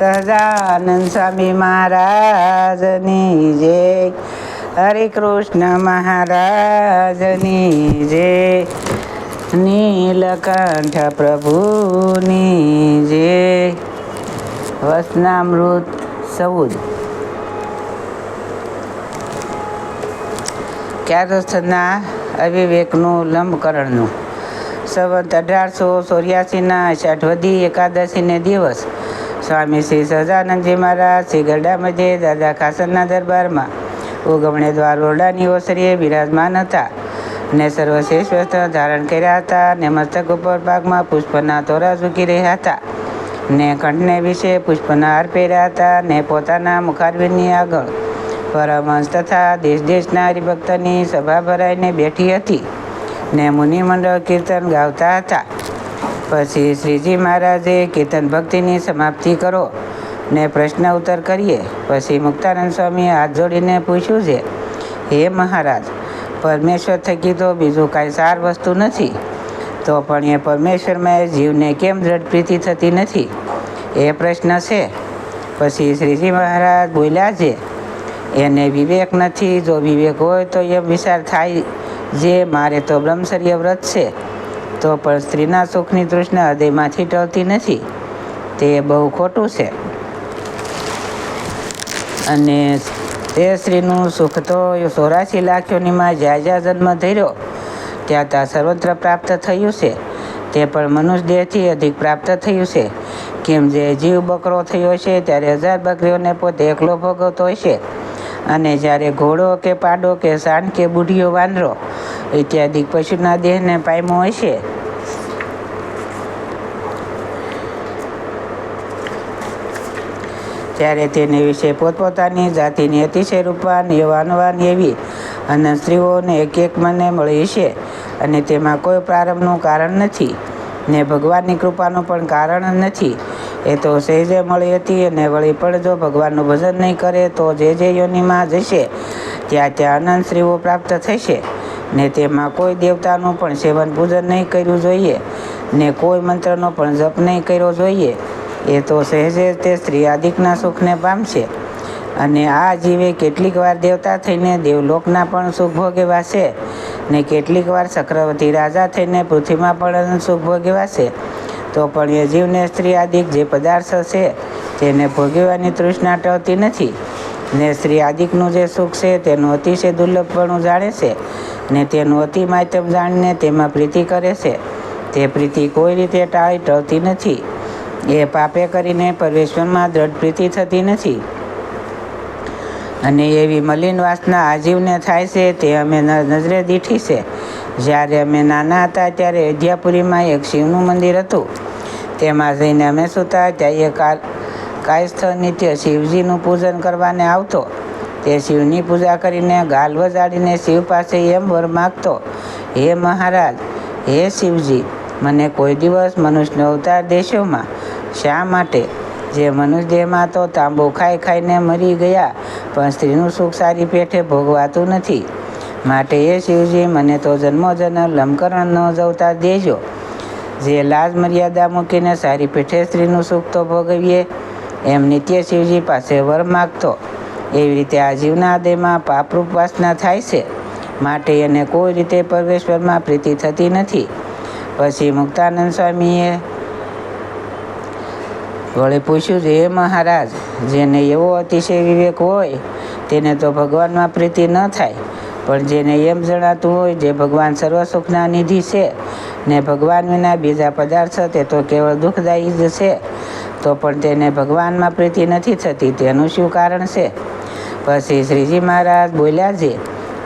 સહજાનંદ સ્વામી મહારાજની જય હરે કૃષ્ણ મહારાજની જય નીલકંઠ પ્રભુની જય વસનામૃત સૌદ ક્યારસ્થના અવિવેકનું લંબકરણનું. સંવત અઢારસો ચોર્યાસીના અષાઢવદી એકાદશીને દિવસ સ્વામી શ્રી સહજાનંદજી મહારાજ, શ્રી ગરડામજે દાદા ખાસનના દરબારમાં ઉગમણે દ્વાર ઓરડાની ઓસરીએ બિરાજમાન હતા ને સર્વશ્રેષ્ઠ વસ્ત્ર ધારણ કર્યા હતા ને મસ્તક ઉપર ભાગમાં પુષ્પના તોરા ઝૂકી રહ્યા હતા ને કંઠને વિશે પુષ્પના હાર પહેર્યા હતા ને પોતાના મુખારવિંદની આગળ પરમહંસ તથા દેશ દેશના હરિભક્તની સભા ભરાઈને બેઠી હતી ને મુનિમંડળ કીર્તન ગાવતા હતા. પછી શ્રીજી મહારાજે કીર્તન ભક્તિની સમાપ્તિ કરો ને પ્રશ્ન ઉત્તર કરીએ. પછી મુક્તાનંદ સ્વામીએ હાથ જોડીને પૂછ્યું છે, હે મહારાજ, પરમેશ્વર થકી તો બીજું કાંઈ સાર વસ્તુ નથી. તો પણ એ પરમેશ્વરમાં જીવને કેમ દ્રઢ પ્રીતિ થતી નથી? એ પ્રશ્ન છે. પછી શ્રીજી મહારાજ બોલ્યા છે, એને વિવેક નથી, જો વિવેક હોય તો એમ વિચાર થાય. જે મારે તો બ્રહ્મચર્ય વ્રત છે. તો પણ સ્ત્રીના સુખની તૃષ્ણા હૃદયમાંથી ટળતી નથી. તે બહુ ખોટું છે. અને તે સ્ત્રીનું સુખ તો ચોરાશી લાખોનીમાં જ્યાં જ્યાં જન્મ ધર્યો. ત્યાં ત્યાં સર્વત્ર પ્રાપ્ત થયું છે. તે પણ મનુષ્ય દેહથી અધિક પ્રાપ્ત થયું છે. કેમ જે જીવ બકરો થયો છે, ત્યારે હજાર બકરીઓને પોતે એકલો ભોગવતો હોય છે. અને જ્યારે ઘોડો કે પાડો કે સાણ કે બુઢીઓ વાંદરો ઇત્યાદિ પશુના દેહને પાયમો હશે. ત્યારે તેને વિશે પોતપોતાની જાતિની અતિશય રૂપવાન એવાનવાન એવી અને સ્ત્રીઓને એક એક મને મળી છે અને તેમાં કોઈ પ્રારંભનું કારણ નથી ને ભગવાનની કૃપાનું પણ કારણ નથી. એ તો સહેજે મળી હતી અને વળી પણ જો ભગવાનનું ભજન નહીં કરે તો જે જે યોનિમાં જશે, ત્યાં ત્યાં અનંત સ્ત્રીઓ પ્રાપ્ત થશે. ને તેમાં કોઈ દેવતાનું પણ સેવન પૂજન નહીં કર્યું જોઈએ, ને કોઈ મંત્રનો પણ જપ નહીં કર્યો જોઈએ. એ તો સહેજે તે સ્ત્રી આદિકના સુખને પામશે. અને આ જીવે કેટલીક વાર દેવતા થઈને દેવલોકના પણ સુખ ભોગેવાશે ને કેટલીક વાર ચક્રવર્તી રાજા થઈને પૃથ્વીમાં પણ સુખ ભોગેવાશે તો પણ એ જીવને સ્ત્રી આદિક જે પદાર્થ છે, તેને ભોગવવાની તૃષ્ણા ટળતી નથી. ને સ્ત્રી આદિકનું જે સુખ છે, તેનું અતિશય દુર્લભપણું જાણે છે. ને તેનું અતિ માધ્યમ જાણીને તેમાં પ્રીતિ કરે છે. તે પ્રીતિ કોઈ રીતે ટાળી ટળતી નથી. એ પાપે કરીને પરમેશ્વરમાં દ્રઢ પ્રીતિ થતી નથી. અને એવી મલિન વાસના આજીવને થાય છે તે અમે નજરે દીઠી છે. જ્યારે અમે નાના હતા ત્યારે અયોધ્યાપુરીમાં એક શિવનું મંદિર હતું. તેમાં જઈને અમે સૂતા ત્યાં એ કાલ કાયસ્થ નિત્ય શિવજીનું પૂજન કરવાને આવતો. તે શિવની પૂજા કરીને ગાલ વજાડીને શિવ પાસે એમ વર માગતો, હે મહારાજ, હે શિવજી, મને કોઈ દિવસ મનુષ્યનો અવતાર દેશોમાં શા માટે? જે મનુષ્ય દેહમાં તો તાંબુ ખાઈ ખાઈને મરી ગયા, પણ સ્ત્રીનું સુખ સારી પેઠે ભોગવાતું નથી. માટે એ શિવજી, મને તો જન્મો જન્મ લંકરણનો જ અવતાર દેજો. જે લાજ મર્યાદા મૂકીને સારી પેઠે સ્ત્રીનું સુખ તો ભોગવીએ. એમ નિત્ય શિવજી પાસે વર માગતો એવી રીતે આ જીવના દેહમાં પાપરૂપ વાસના થાય છે. માટે એને કોઈ રીતે પરમેશ્વરમાં પ્રીતિ થતી નથી. પછી મુક્તાનંદ સ્વામીએ વળી પૂછ્યું છે હે મહારાજ, જેને એવો અતિશય વિવેક હોય, તેને તો ભગવાનમાં પ્રીતિ ન થાય. પણ જેને એમ જણાતું હોય, જે ભગવાન સર્વ સુખના નિધિ છે, ને ભગવાન વિના બીજા પદાર્થ તે તો કેવળ દુઃખદાયી જ છે, તો પણ તેને ભગવાનમાં પ્રીતિ નથી થતી. તેનું શું કારણ છે? પછી શ્રીજી મહારાજ બોલ્યા છે,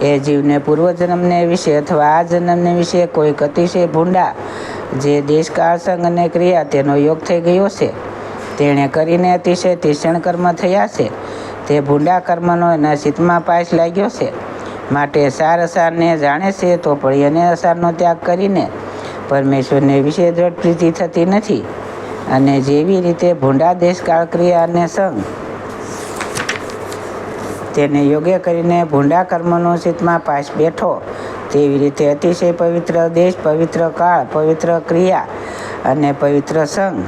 એ જીવને પૂર્વજન્મને વિશે અથવા આ જન્મને વિશે કોઈક અતિશય ભૂંડા? જે દેશકાળ સંગ અને ક્રિયા તેનો યોગ થઈ ગયો છે. તેણે કરીને અતિશય તીક્ષણ કર્મ થયા છે. તે ભૂંડા કર્મનો એના ચિત્તમાં પાસ લાગ્યો છે. માટે સાર અસારને જાણે છે તો પણ એને અસારનો ત્યાગ કરીને પરમેશ્વરને વિશે દ્રઢ પ્રીતિ થતી નથી. અને જેવી રીતે ભૂંડા દેશકાળ ક્રિયા અને સંગ તેને યોગ્ય કરીને ભૂંડા કર્મનો ચિત્તમાં પાસ બેઠો. તેવી રીતે અતિશય પવિત્ર દેશ, પવિત્ર કાળ, પવિત્ર ક્રિયા અને પવિત્ર સંઘ.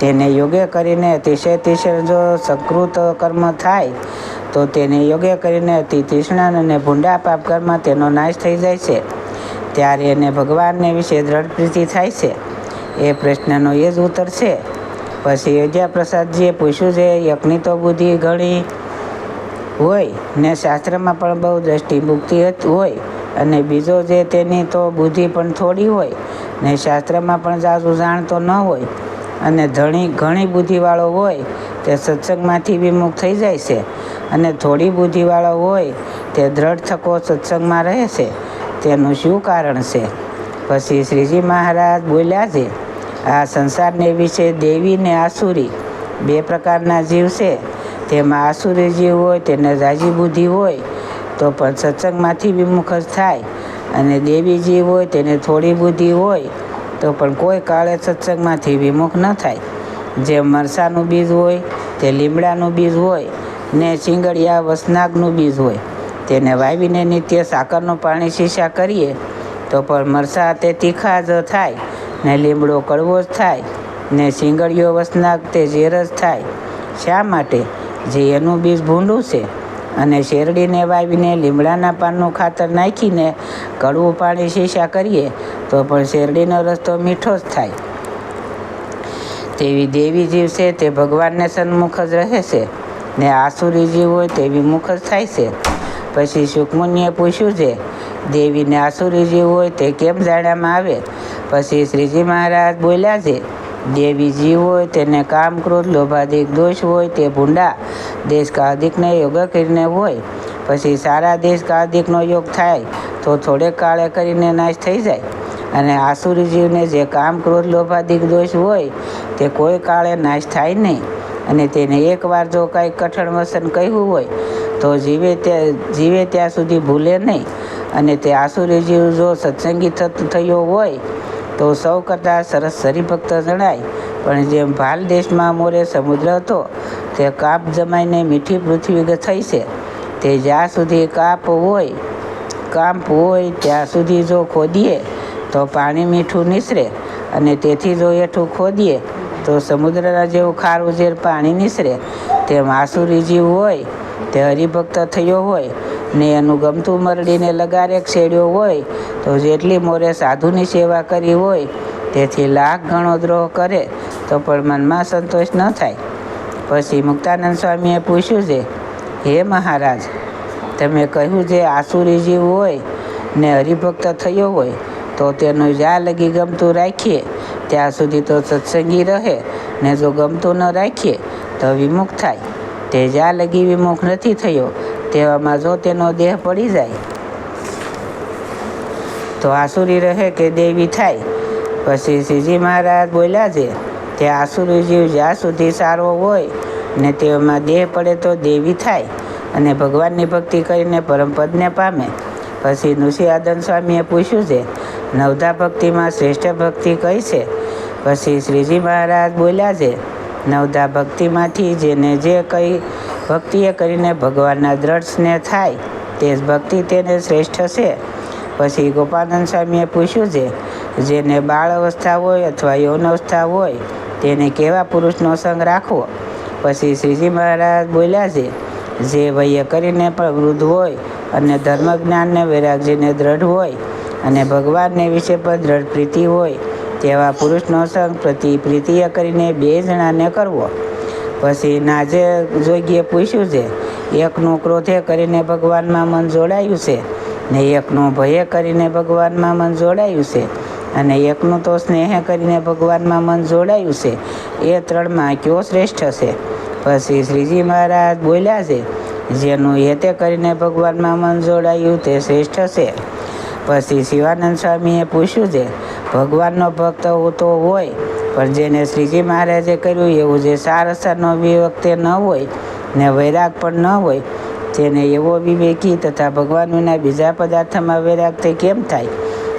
તેને યોગ્ય કરીને અતિશય તિષ્ણ જો સકૃત કર્મ થાય, તો તેને યોગ્ય કરીને અતિ તીક્ષ્ણ અને ભૂંડા પાપ કર્મ તેનો નાશ થઈ જાય છે. ત્યારે એને ભગવાનને વિશે દ્રઢ પ્રીતિ થાય છે. એ પ્રશ્નનો એ જ ઉત્તર છે. પછી અયોધ્યા પ્રસાદજીએ પૂછ્યું છે, યજ્ઞની તો બુદ્ધિ ઘણી હોય ને શાસ્ત્રમાં પણ બહુ દ્રષ્ટિ મુક્તિ હત- હોય અને બીજો જે તેની તો બુદ્ધિ પણ થોડી હોય ને શાસ્ત્રમાં પણ જાજુ જાણતો ન હોય અને ધણી, ઘણી બુદ્ધિવાળો હોય તે સત્સંગમાંથી વિમુખ થઈ જાય છે અને થોડી બુદ્ધિવાળો હોય તે દ્રઢ થકો સત્સંગમાં રહે છે. તેનું શું કારણ છે? પછી શ્રીજી મહારાજ બોલ્યા છે, આ સંસારને વિશે દેવી ને આસુરી બે પ્રકારના જીવ છે. તેમાં આસુરી હોય, તેને રાજી બુદ્ધિ હોય, તો પણ સત્સંગમાંથી વિમુખ જ થાય. અને દેવી જીવ હોય, તેને થોડી બુદ્ધિ હોય, તો પણ કોઈ કાળે સત્સંગમાંથી વિમુખ ન થાય. જે મરસાનું બીજ હોય, તે લીમડાનું બીજ હોય, ને ચીંગડિયા વસનાગનું બીજ હોય. તેને વાવીને નિત્ય સાકરનું પાણી શીશા કરીએ, તો પણ મરસા તે તીખા જ થાય, ને લીમડો કડવો જ થાય, ને શીંગળીઓ, વસનાગ તે ઝેર જ થાય. શા માટે? જે એનું બીજ ભૂંડું છે અને શેરડીને વાવીને લીમડાના પાનનું ખાતર નાખીને કડવું પાણી શીશા કરીએ તો પણ શેરડીનો રસ્તો મીઠો જ થાય. તેવી દેવી જીવ છે તે ભગવાનને સન્મુખ જ રહે છે ને આસુરી જીવ હોય તેવી મુખ જ થાય છે. પછી સુકમુનિએ પૂછ્યું છે, દેવીને આસુરી જીવ હોય તે કેમ જાણ્યામાં આવે? પછી શ્રીજી મહારાજ બોલ્યા છે દેવી જીવ હોય, તેને કામ ક્રોધ લોભાધિક દોષ હોય, તે ભૂંડા. દેશ કાધિકને યોગ કરીને હોય, પછી સારા દેશ કાધિકનો યોગ થાય, તો થોડેક કાળે કરીને નાશ થઈ જાય. અને આસુરી જીવને જે કામ ક્રોધ લોભાધિક દોષ હોય, તે કોઈ કાળે નાશ થાય નહીં. અને તેને એકવાર જો કાંઈ કઠણ વસન કહ્યું હોય, તો જીવે ત્યાં જીવે ત્યાં સુધી ભૂલે નહીં. અને તે આસુરી જીવ જો સત્સંગી થયો હોય તો સૌ કરતાં સરસ હરિભક્ત જણાય. પણ જેમ ભાલ દેશમાં મોરે સમુદ્ર હતો, તે કાપ જમાઈને મીઠી પૃથ્વી થઈ છે. તે જ્યાં સુધી કાપ હોય, કાંપ હોય ત્યાં સુધી જો ખોદીએ, તો પાણી મીઠું નીસરે. અને તેથી જો એઠું ખોદીએ, તો સમુદ્રના જેવું ખારું ઝેર પાણી નીસરે. તેમ આસુરી જીવ હોય, તે હરિભક્ત થયો હોય ને એનું ગમતું મરડીને લગારેક શેડ્યો હોય, તો જેટલી મોરે સાધુની સેવા કરી હોય, તેથી લાખ ગણો દ્રોહ કરે, તો પણ મનમાં સંતોષ ન થાય. પછી મુક્તાનંદ સ્વામીએ પૂછ્યું છે, હે મહારાજ, તમે કહ્યું જે આસુરી જીવ હોય ને હરિભક્ત થયો હોય, તો તેનું જ્યાં લગી ગમતું રાખીએ. ત્યાં સુધી તો સત્સંગી રહે, ને જો ગમતું ન રાખીએ, તો વિમુખ થાય. તે જ્યાં લગી વિમુખ નથી થયો તેવામાં જો તેનો દેહ પડી જાય, તો આસુરી રહે કે દેવી થાય? પછી શ્રીજી મહારાજ બોલ્યા છે, તે આસુરી જીવ જ્યાં સુધી સારો હોય ને તેમાં દેહ પડે તો દેવી થાય અને ભગવાનની ભક્તિ કરીને પરમપદને પામે. પછી નૃસિંહાદન સ્વામીએ પૂછ્યું છે, નવધા ભક્તિમાં શ્રેષ્ઠ ભક્તિ કઈ છે? પછી શ્રીજી મહારાજ બોલ્યા છે, નવધા ભક્તિમાંથી જેને જે કઈ ભક્તિએ કરીને ભગવાનના દ્રઢને થાય, તે ભક્તિ તેને શ્રેષ્ઠ છે. પછી ગોપાનંદ સ્વામીએ પૂછ્યું છે, જેને બાળ અવસ્થા હોય અથવા યૌન અવસ્થા હોય, તેને કેવા પુરુષનો સંગ રાખવો? પછી શ્રીજી મહારાજ બોલ્યા છે, જે વયે કરીને પણ વૃદ્ધ હોય અને ધર્મ જ્ઞાનને વૈરાગ્યને દ્રઢ હોય અને ભગવાનને વિશે પણ દ્રઢ પ્રીતિ હોય, તેવા પુરુષનો સંગ પ્રતિ પ્રીતિએ કરીને બે જણાને કરવો. પછી નાજે જોગીએ પૂછ્યું છે, એકનું ક્રોધે કરીને ભગવાનમાં મન જોડાયું છે, ને એકનું ભયે કરીને ભગવાનમાં મન જોડાયું છે, અને એકનું તો સ્નેહ કરીને ભગવાનમાં મન જોડાયું છે, એ ત્રણમાં કયો શ્રેષ્ઠ છે? પછી શ્રીજી મહારાજ બોલ્યા છે, જેનું હેતે કરીને ભગવાનમાં મન જોડાયું તે શ્રેષ્ઠ છે. પછી શિવાનંદ સ્વામીએ પૂછ્યું છે, ભગવાનનો ભક્ત તો હોય પણ જેને શ્રીજી મહારાજે કર્યું એવું જે સાર અસરનો વિવક્તે ન હોય, ને વૈરાગ પણ ન હોય, તેને એવો વિવેકી તથા ભગવાન વિના બીજા પદાર્થમાં વૈરાગ તે કેમ થાય?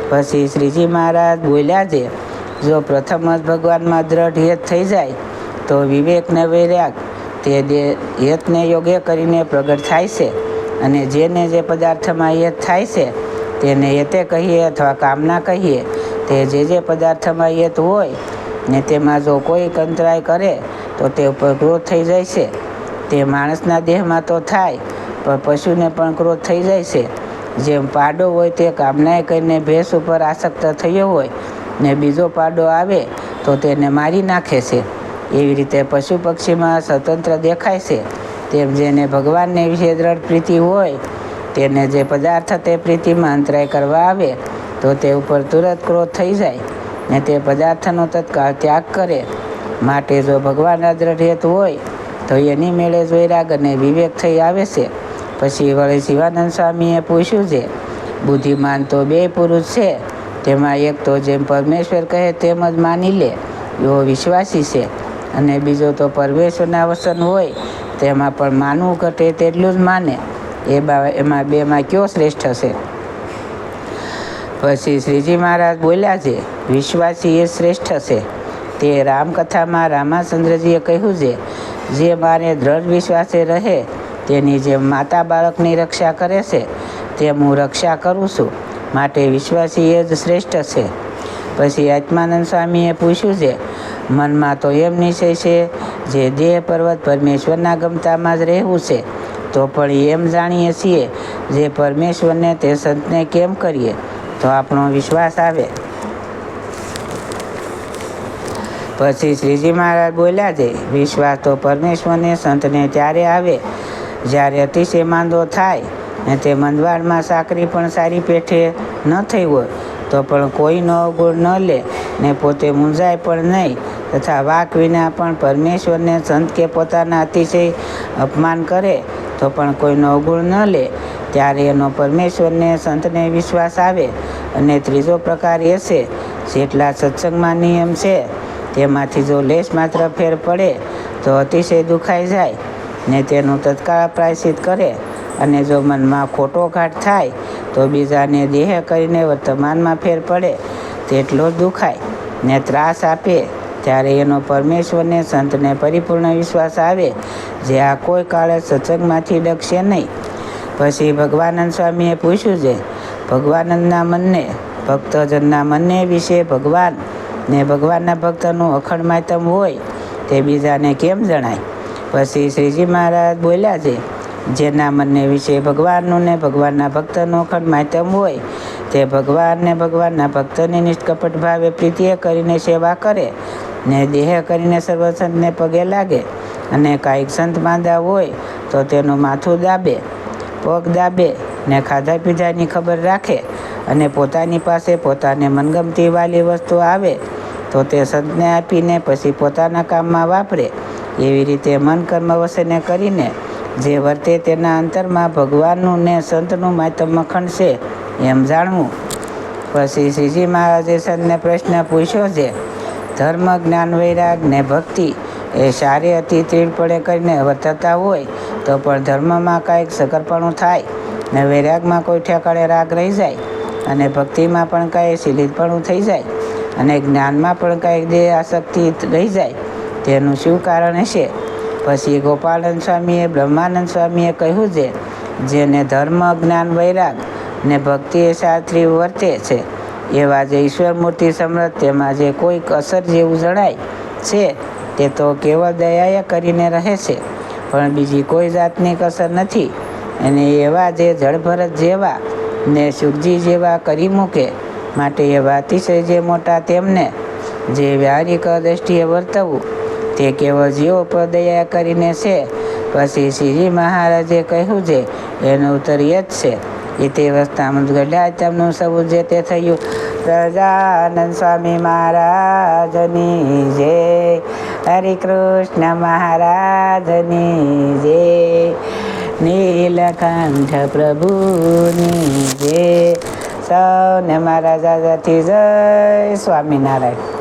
પછી શ્રીજી મહારાજ બોલ્યા છે, જો પ્રથમ જ ભગવાનમાં દ્રઢ હેત થઈ જાય, તો વિવેકને વૈરાગ તે હેતને યોગ્ય કરીને પ્રગટ થાય છે. અને જેને જે પદાર્થમાં હેત થાય છે, તેને હેતે કહીએ અથવા કામના કહીએ, તે જે જે પદાર્થમાં હેત હોય ને તેમાં જો કોઈ કંતરાય કરે, તો તે ઉપર ક્રોધ થઈ જાય છે. તે માણસના દેહમાં તો થાય, પણ પશુને પણ ક્રોધ થઈ જાય છે. જેમ પાડો હોય તે કામનાએ કરીને ભેંસ ઉપર આસક્ત થયો હોય ને બીજો પાડો આવે, તો તેને મારી નાખે છે. એવી રીતે પશુ પક્ષીમાં સ્વતંત્ર દેખાય છે. તેમ જેને ભગવાનને વિશે દ્રઢ પ્રીતિ હોય, તેને જે પદાર્થ તે પ્રીતિમાં અંતરાય કરવા આવે, તો તે ઉપર તુરંત ક્રોધ થઈ જાય. ને તે પદાર્થનો તત્કાળ ત્યાગ કરે. માટે જો ભગવાનના દ્રઢ હોય, તો એની મેળે જોઈ વૈરાગ અને વિવેક થઈ આવે છે. પછી વળી શિવાનંદ સ્વામીએ પૂછ્યું છે, બુદ્ધિમાન તો બે પુરુષ છે, તેમાં એક તો જેમ પરમેશ્વર કહે તેમ જ માની લે, એવો વિશ્વાસી છે. અને બીજો તો પરમેશ્વરના વસન હોય, તેમાં પણ માનવું ઘટે તેટલું જ માને. એ બા, એમાં બેમાં કયો શ્રેષ્ઠ હશે? પછી શ્રીજી મહારાજ બોલ્યા છે, વિશ્વાસી એ શ્રેષ્ઠ છે તે રામકથામાં રામાચંદ્રજીએ કહ્યું છે, જે મારે દ્રઢ વિશ્વાસે રહે, તેની જે માતા બાળકની રક્ષા કરે છે, તેમ હું રક્ષા કરું છું. માટે વિશ્વાસી એ જ શ્રેષ્ઠ છે પછી આત્માનંદ સ્વામીએ પૂછ્યું છે, મનમાં તો એમ નિશ્ચય છે, જે દેહ પર્વત પરમેશ્વરના ગમતામાં જ રહેવું છે? તો પણ એમ જાણીએ છીએ, જે પરમેશ્વરને તે સંતને કેમ કરીએ? તો આપણો વિશ્વાસ આવે. પછી શ્રીજી મહારાજ બોલ્યા છે, વિશ્વાસ તો પરમેશ્વરને, સંતને ત્યારે આવે, જ્યારે અતિશય માંદો થાય ને તે મંદવાડમાં સાકરી પણ સારી પેઠે ન થઈ હોય, તો પણ કોઈનો અવગુણ ન લે ને પોતે મૂંઝાય પણ નહીં તથા વાક વિના પણ પરમેશ્વરને સંત કે પોતાના અતિશય અપમાન કરે તો પણ કોઈનો અવગુણ ન લે, ત્યારે એનો પરમેશ્વરને સંતને વિશ્વાસ આવે. અને ત્રીજો પ્રકાર એ છે, જેટલા સત્સંગમાં નિયમ છે, તેમાંથી જો લેશ માત્ર ફેર પડે, તો અતિશય દુખાઈ જાય, ને તેનું તત્કાળ પ્રાયશ્ચિત કરે. અને જો મનમાં ખોટો ઘાટ થાય, તો બીજાને દેહ કરીને વર્તમાનમાં ફેર પડે, તેટલો જ દુખાય, ને ત્રાસ આપે. ત્યારે એનો પરમેશ્વરને, સંતને પરિપૂર્ણ વિશ્વાસ આવે, જે આ કોઈ કાળે સત્સંગમાંથી ડકશે નહીં. પછી ભગવાનંદ સ્વામીએ પૂછ્યું છે, ભગવાનંદના મનને, ભક્તજનના મનને વિશે ભગવાન ને ભગવાનના ભક્તનું અખંડ માતમ હોય તે બીજાને કેમ જણાય? પછી શ્રીજી મહારાજ બોલ્યા છે, જેના મનને વિશે ભગવાનનું ને ભગવાનના ભક્તનું અખંડ માતમ હોય, તે ભગવાન ને ભગવાનના ભક્તની નિષ્કપટ ભાવે પ્રીતિએ કરીને સેવા કરે ને દેહ કરીને સર્વસંતને પગે લાગે અને કાંઈક સંત માંદા હોય તો તેનું માથું દાબે, પગ દાબે ને ખાધા પીધાની ખબર રાખે અને પોતાની પાસે પોતાને મનગમતી વાલી વસ્તુ આવે તો તે સંતને આપીને પછી પોતાના કામમાં વાપરે. એવી રીતે મન કર્મ વસને કરીને જે વર્તે તેના અંતરમાં ભગવાનનું ને સંતનું માતમ છે એમ જાણવું. પછી શ્રીજી મહારાજે સંતને પ્રશ્ન પૂછ્યો છે ધર્મ, જ્ઞાન, વૈરાગ ને ભક્તિ એ સારી અતિ તીડપણે કરીને વર્તતા હોય તો પણ ધર્મમાં કાંઈક સગરપણું થાય ને વૈરાગમાં કોઈ ઠેકાળે રાગ રહી જાય અને ભક્તિમાં પણ કાંઈ શીલિતપણું થઈ જાય અને જ્ઞાનમાં પણ કાંઈક દેહ આસક્તિ રહી જાય, તેનું શું કારણ હશે? પછી ગોપાલન સ્વામીએ, બ્રહ્માનંદ સ્વામીએ કહ્યું છે, જેને ધર્મ, જ્ઞાન, વૈરાગ ને ભક્તિ એ શાસ્ત્રી વર્તે છે. એવા જે ઈશ્વરમૂર્તિ સમૃદ્ધ તેમાં જે કોઈક અસર જેવું જણાય છે, તે તો કેવળ દયાએ કરીને રહે છે. પણ બીજી કોઈ જાતની કસર નથી. અને એવા જે જળભરત જેવા ને સુખજી જેવા કરી મૂકે, માટે એવા અતિશય જે મોટા તેમને જે વ્યારિક દ્રષ્ટિએ વર્તવું, તે કેવળ જીવો પર દયા કરીને છે. પછી શ્રીજી મહારાજે કહ્યું છે, એનું ઉત્તર એ જ છે. એ તે વસ્તામાં ઘડ્યા તેમનું સબૂત જે તે થયું સજાનંદ સ્વામી મહારાજની જય હરે કૃષ્ણ મહારાજની જય નીલકંઠ પ્રભુની જય સૌને મહારાજાથી જય સ્વામિનારાયણ.